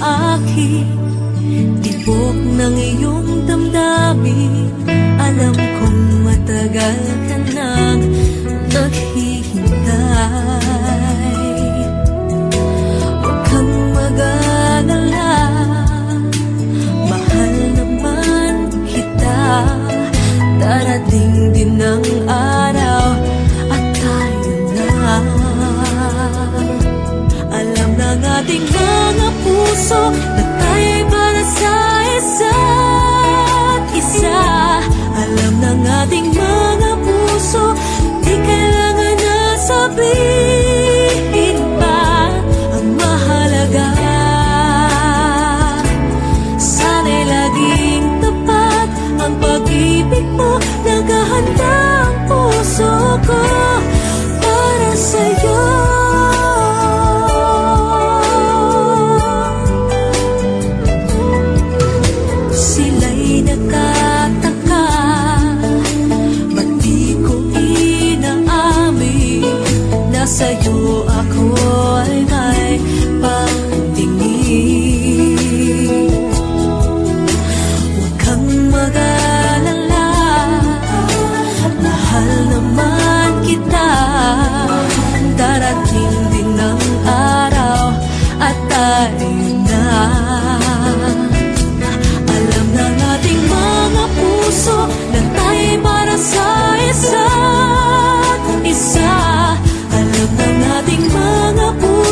akin Tibok ng iyong damdamin. Alam kong matagal ka nang naghihintay. Huwag kang mag-alala. Mahal naman kita. Darating din ang araw At tayo na. Alam ng ating puso na tayo'y para sa'yo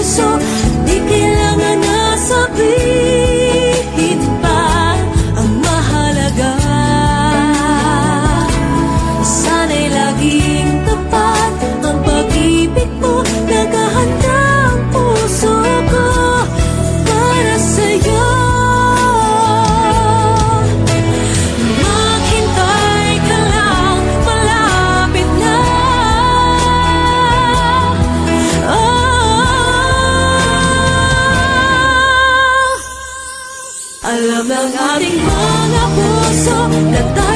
so Alam ng ating mga puso na tayo